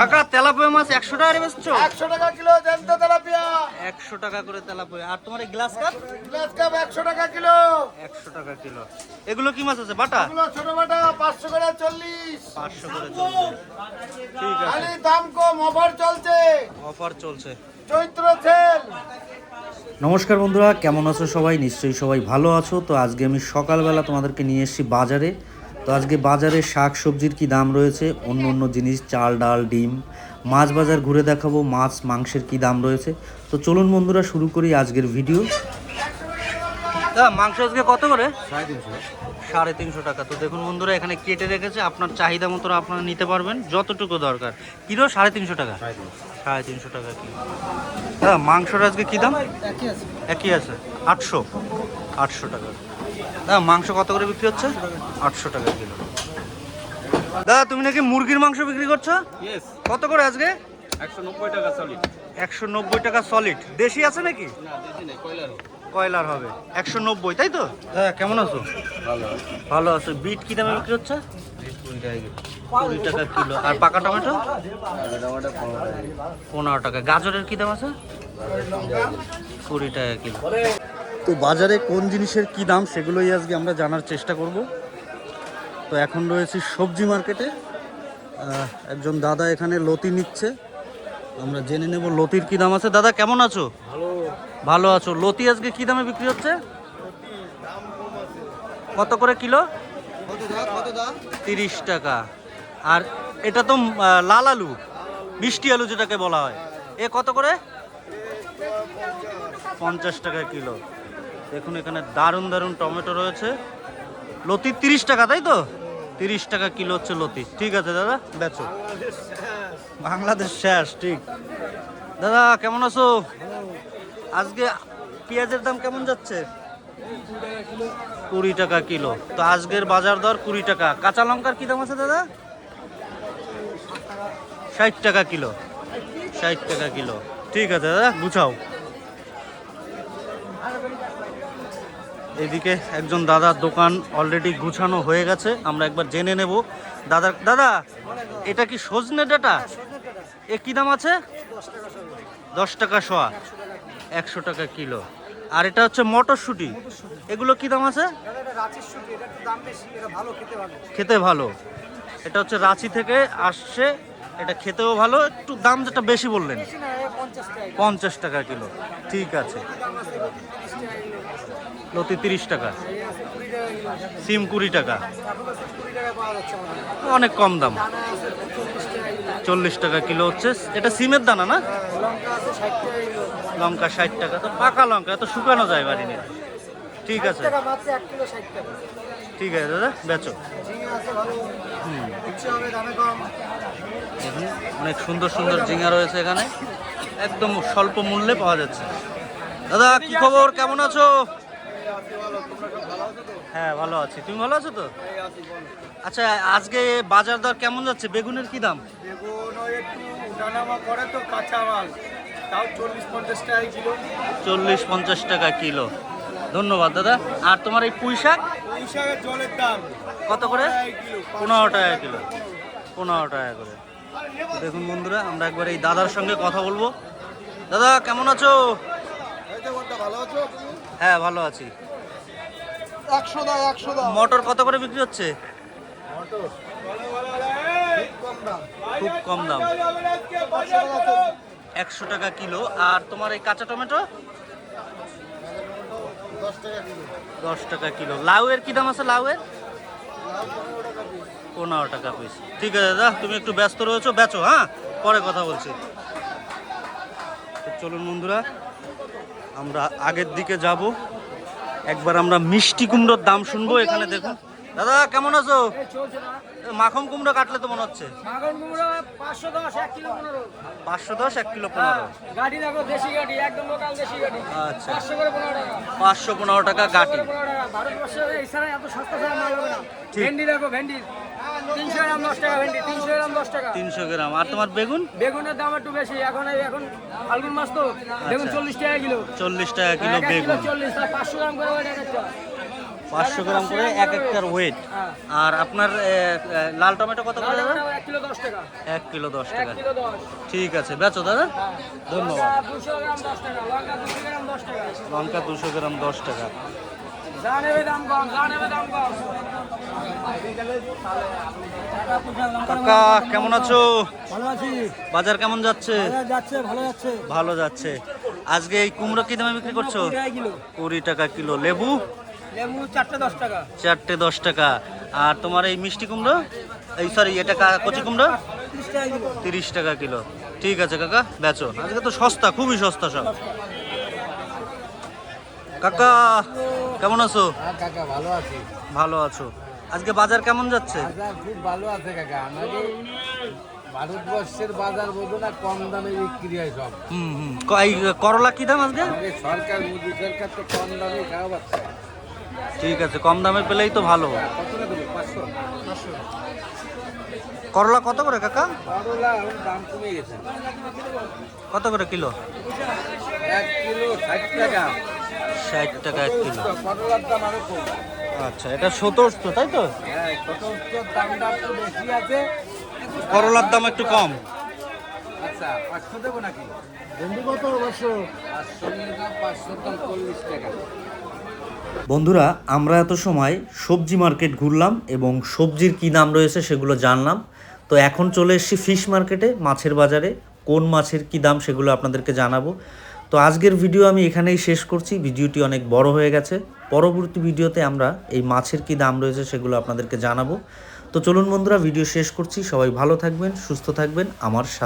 কাকা তেলাপিয়া মাছ একশো টাকা বেচছো? একশো টাকা কিলো জ্যান্ত তেলাপিয়া। একশো টাকা করে তেলাপিয়া। আর তোমার গ্লাস কাপ? গ্লাস কাপ একশো টাকা কিলো। একশো টাকা কিলো। এগুলো কি মাছ আছে? বাটা? ছোট বাটা পাঁচশো করে চল্লিশ। পাঁচশো করে ঠিক আছে। দাম কম অফার চলছে। অফার চলছে। চৈত্র সেল। নমস্কার বন্ধুরা কেমন আছো সবাই? নিশ্চয়ই সবাই ভালো আছো। তো আজকে আমি সকালবেলা তোমাদেরকে নিয়ে এসেছি বাজারে। তো আজকে বাজারে শাক সবজির কি দাম রয়েছে? অন্য অন্য জিনিস চাল ডাল ডিম। মাছ বাজার ঘুরে দেখাবো মাছ মাংসের কি দাম রয়েছে? তো চলুন বন্ধুরা শুরু করি আজকের ভিডিও। দা মাংস আজকে কত করে? সাড়ে তিনশো। টাকা। তো দেখুন বন্ধুরা এখানে কেটে রেখেছে। আপনার চাহিদা মতো আপনারা নিতে পারবেন। যতটুকু দরকার। কিলো সাড়ে তিনশো টাকা? সাড়ে তিনশো। টাকা কিলো। দাদা মাংসটা আজকে কী দাম? একই আছে। আটশো। আটশো টাকা। দাদা মাংস কত করে বিক্রি হচ্ছে? আটশো টাকা কিলো। দাদা তুমি নাকি মুরগির মাংস বিক্রি করছ? কত করে আজকে? একশো নব্বই টাকা সলিড দেশি আছে নাকি? কয়লার হবে। একশো নব্বই তাই তো? হ্যাঁ কেমন আছো? ভালো। ভালো আছে। বিট কি দামে বিক্রি হচ্ছে? কুড়ি টাকা কিলো। আর পাকা টমেটো? পনেরো টাকা গাজরের কি দাম আছে? কুড়ি টাকা কিলো। তো বাজারে কোন জিনিসের কি দাম সেগুলোই আজকে আমরা জানার চেষ্টা করব। তো এখন রয়েছি সবজি মার্কেটে। একজন দাদা এখানে লতি নিচ্ছে। আমরা জেনে নেব লতির কি দাম আছে। দাদা কেমন আছো? ভালো। আছো। লতি আজকে কি দামে বিক্রি হচ্ছে? কত করে কিলো? তিরিশ টাকা। আর এটা তো লাল আলু। মিষ্টি আলু যেটাকে বলা হয়। এ কত করে? পঞ্চাশ টাকা কিলো। দেখুন, এখানে দারুণ দারুণ টমেটো রয়েছে। লতি তিরিশ টাকা, তাই তো? তিরিশ টাকা কিলো হচ্ছে লতি। ঠিক আছে, দাদা বেচো বাংলাদেশ শেষ, ঠিক। দাদা, কেমন আছো? আজকে পেঁয়াজের দাম কেমন যাচ্ছে? কুড়ি টাকা কিলো। তো আজকের বাজার দর কুড়ি টাকা। কাঁচা লঙ্কার কি দাম আছে, দাদা? ষাট টাকা কিলো। ষাট টাকা কিলো। ঠিক আছে, দাদা, গুছাও। এদিকে একজন দাদার দোকান অলরেডি গুছানো হয়ে গেছে আমরা একবার জেনে নেব। দাদা দাদা এটা কি সজনে ডাটা? এ কি দাম আছে? দশ টাকা শোয়া একশো টাকা কিলো। আর এটা হচ্ছে মটরশুঁটি। এগুলো কি দাম আছে? খেতে ভালো। এটা হচ্ছে রাঁচি থেকে আসছে এটা খেতেও ভালো। একটু দাম যেটা বেশি বললেন। পঞ্চাশ টাকা। কিলো। ঠিক আছে। লতি তিরিশ টাকা। সিম কুড়ি টাকা। অনেক কম দাম। চল্লিশ টাকা কিলো হচ্ছে। এটা সিমের দানা না? লঙ্কা ষাট টাকা। তো পাকা লঙ্কা, এত শুকানো যায় বাড়ি নিয়ে ঠিক আছে। ঠিক আছে দাদা, বেচো। অনেক সুন্দর সুন্দর ঝিঙা রয়েছে এখানে। একদম স্বল্প মূল্যে পাওয়া যাচ্ছে। দাদা, কি খবর? কেমন আছো? হ্যাঁ ভালো আছি। তুমি ভালো আছো তো? আচ্ছা আজকে বাজার দর কেমন যাচ্ছে? বেগুনের কি দাম? বেগুন একটু উঠানামা করে তো কাঁচা মাল। তাও চল্লিশ পঞ্চাশ টাকা কিলো। চল্লিশ পঞ্চাশ টাকা কিলো। ধন্যবাদ দাদা। আর তোমার এই পুঁই শাক? জলের দাম। কত করে? পনেরো টাকা কিলো পনেরো টাকা করে। দেখুন বন্ধুরা আমরা একবার এই দাদার সঙ্গে কথা বলব। দাদা কেমন আছো? ভালো আছো? হ্যাঁ ভালো আছি। একশো একশো মটর কত করে বিক্রি হচ্ছে? খুব কম দাম। একশো টাকা কিলো। আর তোমার এই কাঁচা টমেটো? দশ টাকা কিলো। দশ টাকা কিলো। লাউয়ের কি দাম আছে লাউয়ের? পনেরো টাকা পিস। ঠিক আছে দাদা তুমি একটু ব্যস্ত রয়েছো বেচো হ্যাঁ? পরে কথা বলছি। চলুন বন্ধুরা আমরা আগের দিকে যাব। একবার আমরা মিষ্টি কুমড়োর দাম শুনব এখানে দেখুন। দাদা কেমন আছো? মাখন কুমড়ো কাটলে তো মনে হচ্ছে। মাখন কুমড়ো পাঁচশো দশ এক কিলো পনেরো। পাঁচশো দশ এক কিলো পনেরো। গাড়ি দেখো দেশি গাড়ি একদম লোকাল দেশি গাড়ি। আচ্ছা। পাঁচশো করে পনেরো টাকা। পাঁচশো পনেরো টাকা এছাড়া এত সস্তা ছাড়া মাল হবে না। ভেন্ডি দেখো ভেন্ডি। তিনশো গ্রাম দশ টাকা ভেন্ডি। তিনশো গ্রাম দশ টাকা। তিনশো গ্রাম। আর তোমার বেগুন? বেগুনের দাম একটু বেশি। এখন এখন ফাল্গুন মাস তো। বেগুন চল্লিশ টাকা কিলো। চল্লিশ টাকা কিলো বেগুন। চল্লিশ পাঁচশো গ্রাম করে পাঁচশো গ্রাম করে এক একটার ওয়েট হ্যাঁ। আর আপনার লাল টমেটো কত করে দাদা? এক কিলো দশ টাকা। ঠিক আছে বেচো দাদা। ধন্যবাদ। লঙ্কা দুশো গ্রাম দশ টাকা কাকা কেমন আছো? ভালো আছি। বাজার কেমন যাচ্ছে? যাচ্ছে ভালো যাচ্ছে। ভালো যাচ্ছে। আজকে এই কুমড়ো কি দামে বিক্রি করছ? কুড়ি টাকা কিলো। লেবু? লেবু চারটে দশ টাকা। চারটে দশ টাকা। আর তোমার এই মিষ্টি কুমড়ো? এই সরি এটা কচি কুমড়ো? ত্রিশ টাকা কিলো। তিরিশ টাকা কিলো। ঠিক আছে কাকা বেচো। আজকে তো সস্তা খুবই সস্তা সব। কাকা কেমন আছো? হ্যাঁ কাকা ভালো আছি। ভালো আছো। আজকে বাজার কেমন যাচ্ছে? বাজার খুব ভালো আছে কাকা। আমাদের ভারতবর্ষের বাজার বোধ না কম দামে বিক্রি হয় সব। হুম হুম। এই করলা কি দাম আজকে? সরকার মোদী সরকার তো কম দামে খাওয়াচ্ছে ঠিক আছে কম দামে পেলেই তো ভালো। করলা কত করে কাকা? দাম কমে গেছে। কত করে কিলো? এক কিলো ষাট টাকা। ষাট টাকা এক কিলো। করলার দাম আরও কম। আচ্ছা এটা সতেরোশো তাই তো? হ্যাঁ সত্তর দামটা একটু বেশি আছে। করলার দাম একটু কম। আচ্ছা পাঁচশো দেবো নাকি? কত পাঁচশো পাঁচশো পাঁচশোর দাম চল্লিশ টাকা। বন্ধুরা, আমরা এত সময় সবজি মার্কেট ঘুরলাম এবং সবজির কী দাম রয়েছে সেগুলো জানলাম। তো এখন চলে এসেছি ফিশ মার্কেটে, মাছের বাজারে, কোন মাছের কী দাম সেগুলো আপনাদেরকে জানাব। তো আজকের ভিডিও আমি এখানেই শেষ করছি, ভিডিওটি অনেক বড় হয়ে গেছে। পরবর্তী ভিডিওতে আমরা এই মাছের কী দাম রয়েছে সেগুলো আপনাদেরকে জানাব। তো চলুন বন্ধুরা, ভিডিও শেষ করছি, সবাই ভালো থাকবেন, সুস্থ থাকবেন, আমার সাথে